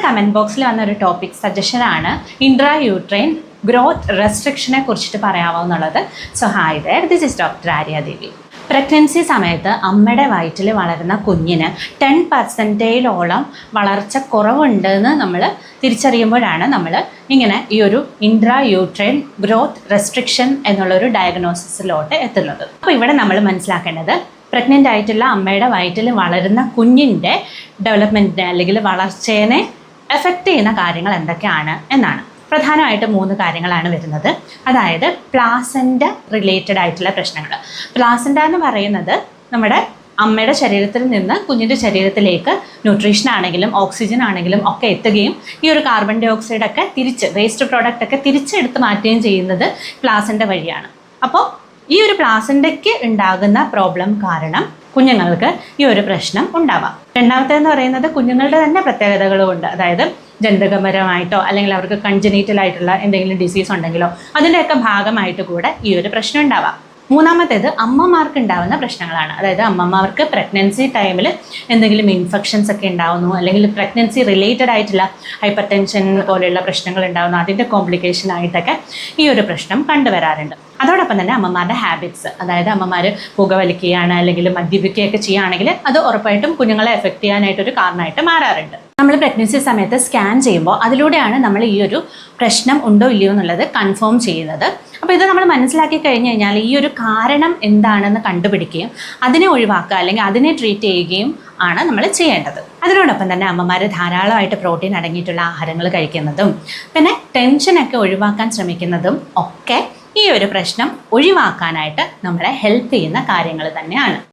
നമ്മുടെ കമന്റ് ബോക്സിൽ വന്ന ഒരു ടോപ്പിക് സജഷനാണ് ഇൻട്രാ യൂട്രൈൻ ഗ്രോത്ത് റെസ്ട്രിക്ഷനെ കുറിച്ചിട്ട് പറയാമോ എന്നുള്ളത്. So hi there this is doctor Arya Devi. Pregnancy സമയത്ത് അമ്മയുടെ വയറ്റിൽ വളരുന്ന കുഞ്ഞിന് ടെൻ പെർസെന്റേജിലോളം വളർച്ച കുറവുണ്ടെന്ന് നമ്മൾ തിരിച്ചറിയുമ്പോഴാണ് നമ്മൾ ഇങ്ങനെ ഈ ഒരു ഇൻട്രാ യൂട്രൈൻ ഗ്രോത്ത് റെസ്ട്രിക്ഷൻ എന്നുള്ളൊരു ഡയഗ്നോസിസിലോട്ട് എത്തുന്നത്. അപ്പോൾ ഇവിടെ നമ്മൾ മനസ്സിലാക്കേണ്ടത് പ്രഗ്നന്റ് ആയിട്ടുള്ള അമ്മയുടെ വയറ്റിൽ വളരുന്ന കുഞ്ഞിന്റെ ഡെവലപ്മെന്റിനെ അല്ലെങ്കിൽ വളർച്ചേനെ എഫക്റ്റ് ചെയ്യുന്ന കാര്യങ്ങൾ എന്തൊക്കെയാണ് എന്നാണ്. പ്രധാനമായിട്ട് മൂന്ന് കാര്യങ്ങളാണ് വരുന്നത്. അതായത് പ്ലാസന്റ റിലേറ്റഡ് ആയിട്ടുള്ള പ്രശ്നങ്ങൾ. പ്ലാസന്റ എന്ന് പറയുന്നത് നമ്മുടെ അമ്മയുടെ ശരീരത്തിൽ നിന്ന് കുഞ്ഞിന്റെ ശരീരത്തിലേക്ക് ന്യൂട്രീഷൻ ആണെങ്കിലും ഓക്സിജൻ ആണെങ്കിലും ഒക്കെ എത്തുകയും ഈ ഒരു കാർബൺ ഡൈ ഓക്സൈഡ് ഒക്കെ തിരിച്ച് വേസ്റ്റ് പ്രോഡക്റ്റ് ഒക്കെ തിരിച്ചെടുത്ത് മാറ്റുകയും ചെയ്യുന്നത് പ്ലാസന്റ വഴിയാണ്. അപ്പോൾ ഈ ഒരു പ്ലാസന്റയ്ക്ക് ഉണ്ടാകുന്ന പ്രോബ്ലം കാരണം കുഞ്ഞുങ്ങൾക്ക് ഈ ഒരു പ്രശ്നം ഉണ്ടാവാം. രണ്ടാമത്തേന്ന് പറയുന്നത് കുഞ്ഞുങ്ങളുടെ തന്നെ പ്രത്യേകതകളുമുണ്ട് അതായത് ജനിതകപരമായിട്ടോ അല്ലെങ്കിൽ അവർക്ക് കൺജനീറ്റലായിട്ടുള്ള എന്തെങ്കിലും ഡിസീസ് ഉണ്ടെങ്കിലോ അതിന്റെയൊക്കെ ഭാഗമായിട്ട് കൂടെ ഈ ഒരു പ്രശ്നം ഉണ്ടാവാം. മൂന്നാമത്തേത് അമ്മമാർക്ക് ഉണ്ടാവുന്ന പ്രശ്നങ്ങളാണ്. അതായത് അമ്മമാർക്ക് പ്രഗ്നൻസി ടൈമിൽ എന്തെങ്കിലും ഇൻഫെക്ഷൻസ് ഒക്കെ ഉണ്ടാവുന്നു അല്ലെങ്കിൽ പ്രഗ്നൻസി റിലേറ്റഡ് ആയിട്ടുള്ള ഹൈപ്പർ ടെൻഷൻ പോലെയുള്ള പ്രശ്നങ്ങൾ ഉണ്ടാവുന്നു അതിന്റെ കോംപ്ലിക്കേഷൻ ആയിട്ടൊക്കെ ഈ ഒരു പ്രശ്നം കണ്ടുവരാറുണ്ട്. അതോടൊപ്പം തന്നെ അമ്മമാരുടെ ഹാബിറ്റ്സ് അതായത് അമ്മമാർ പുകവലിക്കുകയാണ് അല്ലെങ്കിൽ മദ്യപിക്കുകയൊക്കെ ചെയ്യുകയാണെങ്കിൽ അത് ഉറപ്പായിട്ടും കുഞ്ഞുങ്ങളെ എഫക്റ്റ് ചെയ്യാനായിട്ടൊരു കാരണമായിട്ട് മാറാറുണ്ട്. നമ്മൾ പ്രഗ്നൻസി സമയത്ത് സ്കാൻ ചെയ്യുമ്പോൾ അതിലൂടെയാണ് നമ്മൾ ഈ ഒരു പ്രശ്നം ഉണ്ടോ ഇല്ലയോ എന്നുള്ളത് കൺഫേം ചെയ്യുന്നത്. അപ്പോൾ ഇത് നമ്മൾ മനസ്സിലാക്കി കഴിഞ്ഞ് കഴിഞ്ഞാൽ ഈ ഒരു കാരണം എന്താണെന്ന് കണ്ടുപിടിക്കുകയും അതിനെ ഒഴിവാക്കുക അല്ലെങ്കിൽ അതിനെ ട്രീറ്റ് ചെയ്യുകയും ആണ് നമ്മൾ ചെയ്യേണ്ടത്. അതിനോടൊപ്പം തന്നെ അമ്മമാർ ധാരാളമായിട്ട് പ്രോട്ടീൻ അടങ്ങിയിട്ടുള്ള ആഹാരങ്ങൾ കഴിക്കുന്നതും പിന്നെ ടെൻഷനൊക്കെ ഒഴിവാക്കാൻ ശ്രമിക്കുന്നതും ഒക്കെ ഈ ഒരു പ്രശ്നം ഒഴിവാക്കാനായിട്ട് നമ്മളെ ഹെൽപ്പ് ചെയ്യുന്ന കാര്യങ്ങൾ തന്നെയാണ്.